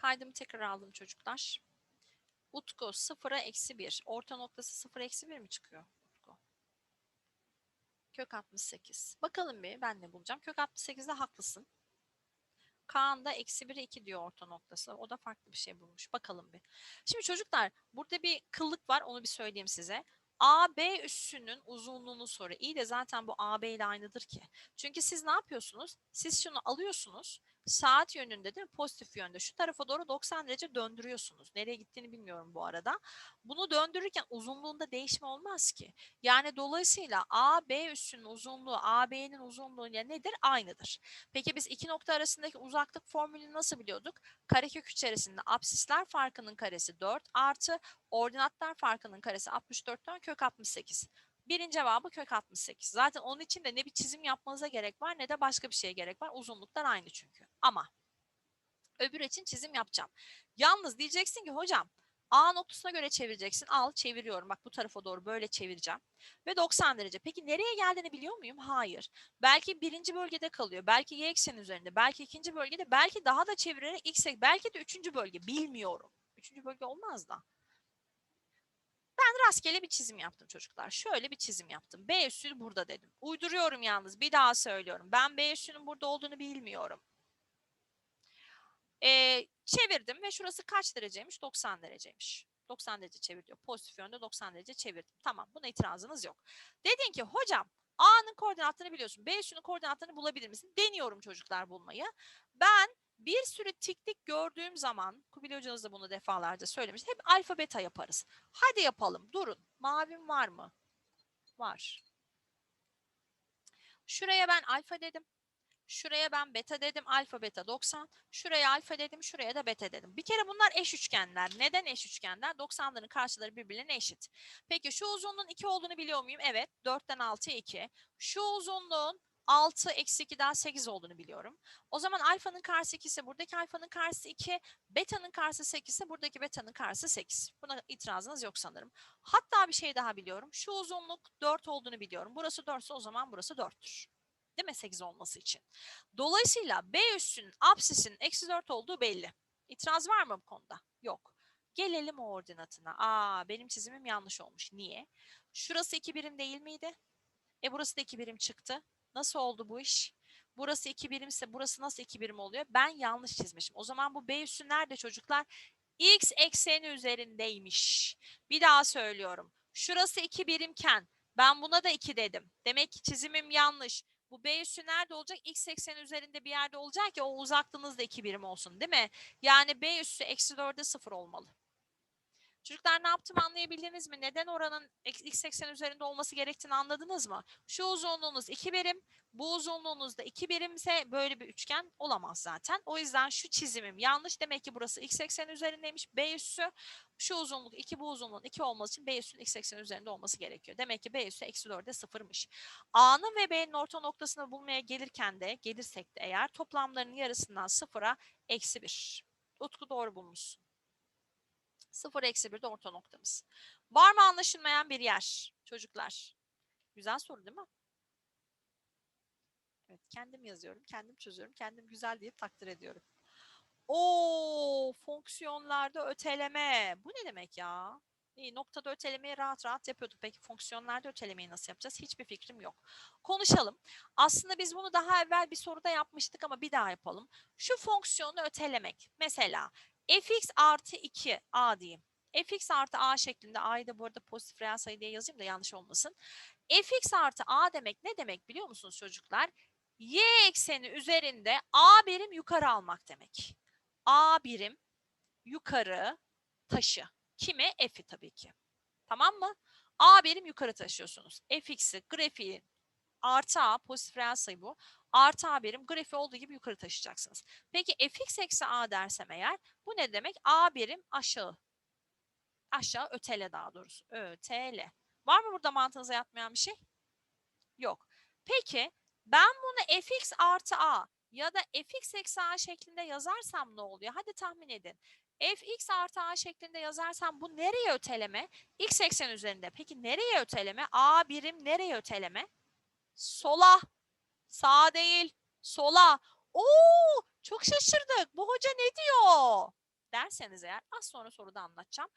Kaydımı tekrar aldım çocuklar. Utku 0'a eksi 1. Orta noktası 0 eksi 1 mi çıkıyor? Utku. Kök 68. Bakalım bir ben ne bulacağım. Kök 68'de haklısın. Kaan da eksi 1'e 2 diyor orta noktası. O da farklı bir şey bulmuş. Bakalım bir. Şimdi çocuklar burada bir kıllık var. Onu bir söyleyeyim size. AB üssünün uzunluğunu soru. İyi de zaten bu AB ile aynıdır ki. Çünkü siz ne yapıyorsunuz? Siz şunu alıyorsunuz. Saat yönünde değil mi? Pozitif yönde. Şu tarafa doğru 90 derece döndürüyorsunuz. Nereye gittiğini bilmiyorum bu arada. Bunu döndürürken uzunluğunda değişme olmaz ki. Yani dolayısıyla AB üssünün uzunluğu AB'nin uzunluğu ya nedir? Aynıdır. Peki biz iki nokta arasındaki uzaklık formülünü nasıl biliyorduk? Karekök içerisinde absisler farkının karesi 4 artı ordinatlar farkının karesi 64'ten kök 68. Birin cevabı kök 68. Zaten onun için de ne bir çizim yapmanıza gerek var ne de başka bir şeye gerek var. Uzunluklar aynı çünkü. Ama öbür için çizim yapacağım. Yalnız diyeceksin ki hocam A noktasına göre çevireceksin. Al çeviriyorum. Bak bu tarafa doğru böyle çevireceğim. Ve 90 derece. Peki nereye geldiğini biliyor muyum? Hayır. Belki birinci bölgede kalıyor. Belki y eksenin üzerinde. Belki ikinci bölgede. Belki daha da çevirerek x belki de üçüncü bölge. Bilmiyorum. Üçüncü bölge olmaz da. Ben rastgele bir çizim yaptım çocuklar. Şöyle bir çizim yaptım. B üssü burada dedim. Uyduruyorum yalnız. Bir daha söylüyorum. Ben B üssünün burada olduğunu bilmiyorum. Ee, çevirdim ve şurası kaç dereceymiş? 90 dereceymiş. 90 derece çevir diyor. Pozitif yönde 90 derece çevirdim. Tamam buna itirazınız yok. Dedin ki hocam A'nın koordinatlarını biliyorsun. B üssünün koordinatlarını bulabilir misin? Deniyorum çocuklar bulmayı. Ben bir sürü tiklik gördüğüm zaman, Kubilay hocanız da bunu defalarca söylemiş. Hep alfa beta yaparız. Hadi yapalım. Durun. Mavim var mı? Var. Şuraya ben alfa dedim. Şuraya ben beta dedim. Alfa beta 90. Şuraya alfa dedim. Şuraya da beta dedim. Bir kere bunlar eş üçgenler. Neden eş üçgenler? 90'ların karşıları birbirine eşit. Peki şu uzunluğun 2 olduğunu biliyor muyum? Evet. 4'ten 6'ya 2. Şu uzunluğun 6 eksi 2'den 8 olduğunu biliyorum. O zaman alfanın karşısı 2 ise buradaki alfanın karşısı 2, beta'nın karşısı 8 ise buradaki beta'nın karşısı 8. Buna itirazınız yok sanırım. Hatta bir şey daha biliyorum. Şu uzunluk 4 olduğunu biliyorum. Burası 4 ise o zaman burası 4'tür. Değil mi 8 olması için? Dolayısıyla B üssünün apsisinin eksi 4 olduğu belli. İtiraz var mı bu konuda? Yok. Gelelim o ordinatına. Aa benim çizimim yanlış olmuş. Niye? Şurası 2 birim değil miydi? E burası da 2 birim çıktı. Nasıl oldu bu iş? Burası 2 birimse burası nasıl 2 birim oluyor? Ben yanlış çizmişim. O zaman bu B üssü nerede çocuklar? X ekseni üzerindeymiş. Bir daha söylüyorum. Şurası 2 birimken ben buna da 2 dedim. Demek ki çizimim yanlış. Bu B üssü nerede olacak? X ekseni üzerinde bir yerde olacak ki o uzaklığınız da 2 birim olsun değil mi? Yani B üssü eksi 4'e 0 olmalı. Çocuklar ne yaptım anlayabildiniz mi? Neden oranın x eksen üzerinde olması gerektiğini anladınız mı? Şu uzunluğunuz 2 birim, bu uzunluğunuz da 2 birimse böyle bir üçgen olamaz zaten. O yüzden şu çizimim yanlış. Demek ki burası x eksen üzerindeymiş. B üssü şu uzunluk 2 bu uzunluğun 2 olması için B üssünün x eksen üzerinde olması gerekiyor. Demek ki B üssü eksi 4'e 0'mış. A'nın ve B'nin orta noktasını bulmaya gelirken de gelirsek de eğer toplamlarının yarısından 0'a eksi 1. Utku doğru bulmuşsun. 0 eksi 1 de orta noktamız. Var mı anlaşılmayan bir yer çocuklar? Güzel soru değil mi? Evet kendim yazıyorum, kendim çözüyorum, kendim güzel deyip takdir ediyorum. O fonksiyonlarda öteleme. Bu ne demek ya? İyi, noktada ötelemeyi rahat rahat yapıyorduk. Peki fonksiyonlarda ötelemeyi nasıl yapacağız? Hiçbir fikrim yok. Konuşalım. Aslında biz bunu daha evvel bir soruda yapmıştık ama bir daha yapalım. Şu fonksiyonu ötelemek. Mesela fx artı 2 a diyeyim. fx artı a şeklinde a'yı da bu arada pozitif reel sayı diye yazayım da yanlış olmasın. fx artı a demek ne demek biliyor musunuz çocuklar? y ekseni üzerinde a birim yukarı almak demek. a birim yukarı taşı. Kime? F'i tabii ki. Tamam mı? A birim yukarı taşıyorsunuz. fx'i grafiğin artı a pozitif reel sayı bu. Artı a birim grafiği olduğu gibi yukarı taşıyacaksınız. Peki fx eksi a dersem eğer bu ne demek? a birim aşağı. Aşağı ötele daha doğrusu. Ötele. Var mı burada mantığınıza yatmayan bir şey? Yok. Peki ben bunu fx artı a ya da fx eksi a şeklinde yazarsam ne oluyor? Hadi tahmin edin. fx artı a şeklinde yazarsam bu nereye öteleme? x eksen üzerinde. Peki nereye öteleme? a birim nereye öteleme? Sola. Sağ değil. Sola. Oo, çok şaşırdık. Bu hoca ne diyor? derseniz eğer az sonra soruda anlatacağım.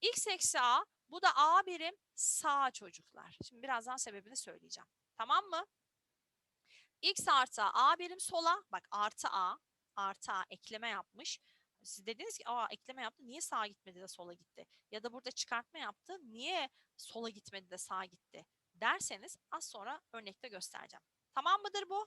X eksi A bu da A birim sağ çocuklar. Şimdi birazdan sebebini söyleyeceğim. Tamam mı? X artı A, A birim sola. Bak artı A. Artı A ekleme yapmış. Siz dediniz ki aa ekleme yaptı niye sağa gitmedi de sola gitti? Ya da burada çıkartma yaptı niye sola gitmedi de sağa gitti? Derseniz az sonra örnekte göstereceğim. Tamam mıdır bu?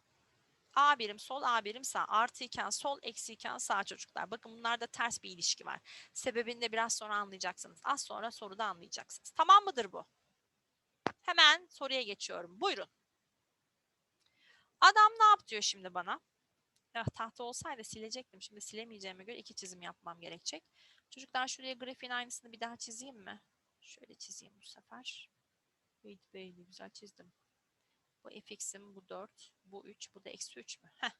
A birim sol, A birim sağ. Artı iken sol, eksi iken sağ çocuklar. Bakın bunlarda ters bir ilişki var. Sebebini de biraz sonra anlayacaksınız. Az sonra soruda anlayacaksınız. Tamam mıdır bu? Hemen soruya geçiyorum. Buyurun. Adam ne yap diyor şimdi bana? Ya, tahta olsaydı silecektim. Şimdi silemeyeceğime göre iki çizim yapmam gerekecek. Çocuklar şuraya grafiğin aynısını bir daha çizeyim mi? Şöyle çizeyim bu sefer. Böyle, böyle güzel çizdim. Bu fx'im bu 4, bu 3, bu da eksi 3 mü? Heh.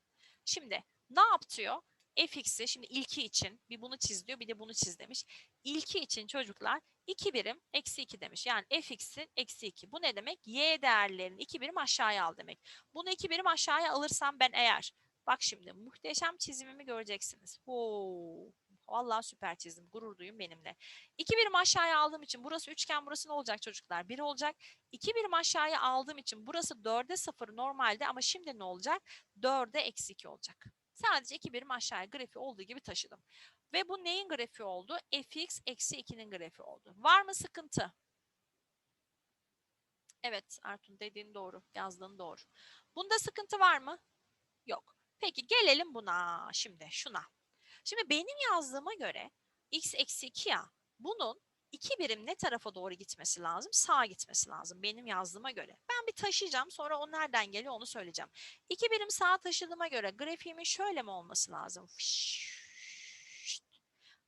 Şimdi ne yapıyor? fx'i şimdi ilki için bir bunu çiz diyor bir de bunu çiz demiş. İlki için çocuklar 2 birim eksi 2 demiş. Yani fx'in eksi 2. Bu ne demek? Y değerlerini 2 birim aşağıya al demek. Bunu 2 birim aşağıya alırsam ben eğer Bak şimdi muhteşem çizimimi göreceksiniz. Oo, vallahi süper çizdim. Gurur duyun benimle. İki birim aşağıya aldığım için burası üçgen burası ne olacak çocuklar? Bir olacak. İki birim aşağıya aldığım için burası dörde sıfır normalde ama şimdi ne olacak? Dörde eksi iki olacak. Sadece iki birim aşağıya grafiği olduğu gibi taşıdım. Ve bu neyin grafiği oldu? fx eksi 2'nin grafiği oldu. Var mı sıkıntı? Evet Ertuğrul dediğin doğru. Yazdığın doğru. Bunda sıkıntı var mı? Yok. Peki gelelim buna şimdi şuna. Şimdi benim yazdığıma göre x eksi 2 ya bunun iki birim ne tarafa doğru gitmesi lazım? Sağa gitmesi lazım benim yazdığıma göre. Ben bir taşıyacağım sonra o nereden geliyor onu söyleyeceğim. İki birim sağa taşıdığıma göre grafiğimin şöyle mi olması lazım? Fişt.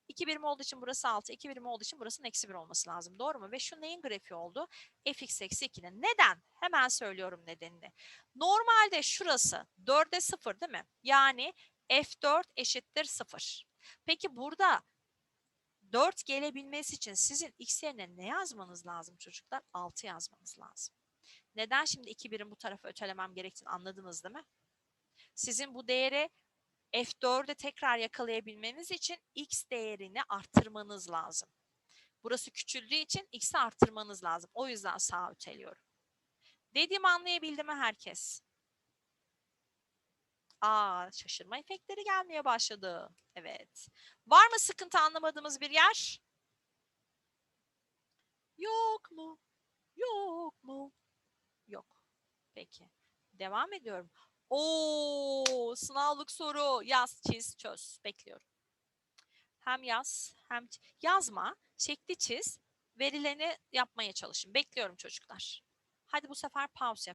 İki birim olduğu için burası 6, iki birim olduğu için burasının eksi 1 olması lazım. Doğru mu? Ve şu neyin grafiği oldu? fx eksi 2'nin. Neden? Hemen söylüyorum nedenini. Normalde şurası 4'e 0 değil mi? Yani f4 eşittir 0. Peki burada 4 gelebilmesi için sizin x yerine ne yazmanız lazım çocuklar? 6 yazmanız lazım. Neden şimdi 2 birim bu tarafa ötelemem gerektiğini anladınız değil mi? Sizin bu değeri F4'e tekrar yakalayabilmeniz için x değerini arttırmanız lazım. Burası küçüldüğü için x'i arttırmanız lazım. O yüzden sağa öteliyorum. Dediğimi anlayabildi mi herkes? Aa, şaşırma efektleri gelmeye başladı. Evet. Var mı sıkıntı anlamadığımız bir yer? Yok mu? Yok mu? Yok. Peki. Devam ediyorum. Oo, sınavlık soru. Yaz, çiz, çöz. Bekliyorum. Hem yaz, hem yazma, şekli çiz, verileni yapmaya çalışın. Bekliyorum çocuklar. Hadi bu sefer pause yap.